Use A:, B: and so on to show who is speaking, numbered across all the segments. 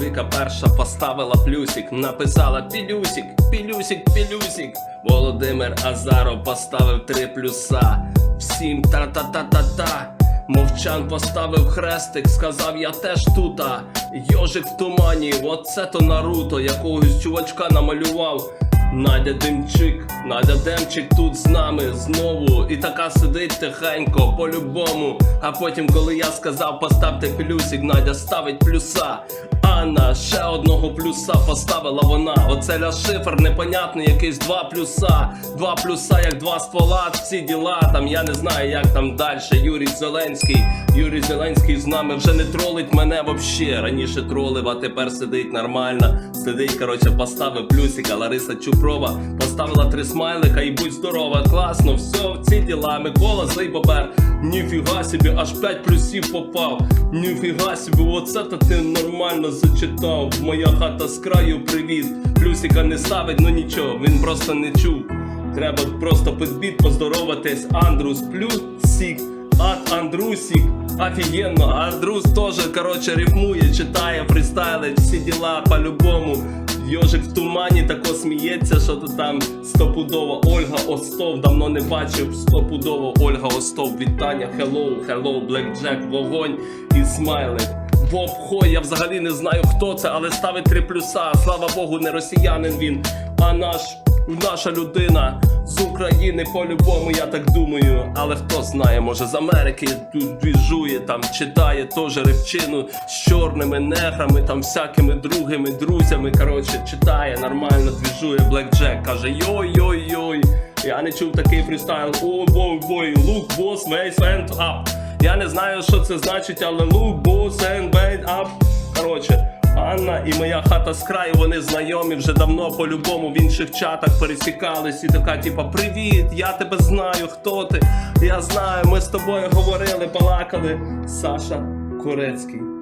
A: Віка перша поставила плюсик, написала пілюсик, пілюсик, пілюсик. Володимир Азаров поставив три плюса. Всім та-та-та-та-та. Мовчан поставив хрестик, сказав я теж тута. Йожик в тумані, оце то Наруто, якогось чувачка намалював. Надя Демчик, Надя Демчик тут з нами знову. І така сидить тихенько, по-любому. А потім, коли я сказав, поставте плюсик, Надя ставить плюса. Анна ще одного плюса поставила вона. Оце ля шифр, непонятний, якийсь два плюса. Два плюса, як два ствола, всі діла. Там я не знаю, як там далі. Юрій Зеленський. Юрій Зеленський з нами вже не тролить мене вообще. Раніше тролив, а тепер сидить нормально. Сидить, коротше, поставив плюсика. Лариса Чупрова поставила три смайлика і будь здорова, класно, все, ці діла. Микола злий бобер. Ніфіга собі, аж 5 плюсів попав. Ніфіга собі, оце то ти нормально зачитав. Моя хата з краю, привіт. Плюсика не ставить, ну нічого, він просто не чув. Треба просто підбіт поздороватись. Андрус плюсик, от Андрусик. Офігенно, Андрус теж, коротше, рифмує, читає, фристайлить, всі діла по-любому. Йожик в тумані тако сміється, що то там стопудово Ольга Остов. Давно не бачив стопудово Ольга Остов. Вітання, hello, hello, Blackjack, вогонь і смайлик. Боб Хой, я взагалі не знаю хто це, але ставить три плюса. Слава Богу, не росіянин він, а наш, наша людина з України по-любому, я так думаю. Але хто знає, може з Америки тут двіжує, там читає теж ревчину з чорними неграми, там всякими другими друзями. Коротше, читає нормально, двіжує Блек Джек, каже йой-йой-йой. Я не чув такий фрістайл. О, бой, бой, boss, face and up. Я не знаю, що це значить, але look, boss and wait up. Коротше. Анна і моя хата з краю, вони знайомі вже давно по-любому в інших чатах пересікались. І така, типа, привіт, я тебе знаю, хто ти? Я знаю, ми з тобою говорили, балакали. Саша Корецький.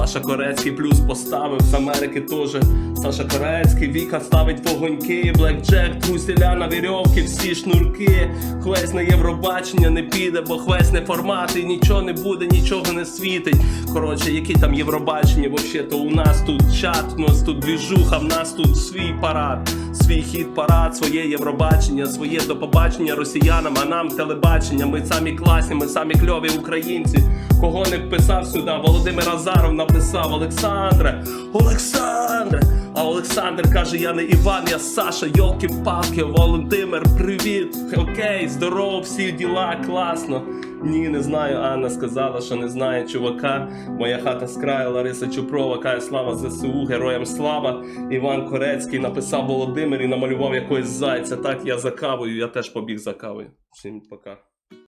A: Саша Корецький плюс поставив з Америки теж. Саша Корецький, Віка ставить вогоньки, Блек Джек, труселя на вірьовки, всі шнурки. Хвесь на Євробачення не піде, бо хвесь не формат і нічого не буде, нічого не світить. Коротше, які там Євробачення, вообще то у нас тут чат, у нас тут двіжуха, в нас тут свій парад, свій хід парад, своє Євробачення, своє до побачення росіянам, а нам телебачення. Ми самі класні, ми самі кльові українці. Кого не вписав сюди, Володимир Азаров написав Олександре, Олександре. А Олександр каже: я не Іван, я Саша, йолки-палки, Володимир, привіт. Окей, здорово, всі діла, класно. Ні, не знаю. Анна сказала, що не знає чувака. Моя хата з краю, Лариса Чупрова, каже слава ЗСУ, героям слава. Іван Корецький написав Володимир і намалював якогось зайця. Так, я за кавою, я теж побіг за кавою. Всім пока.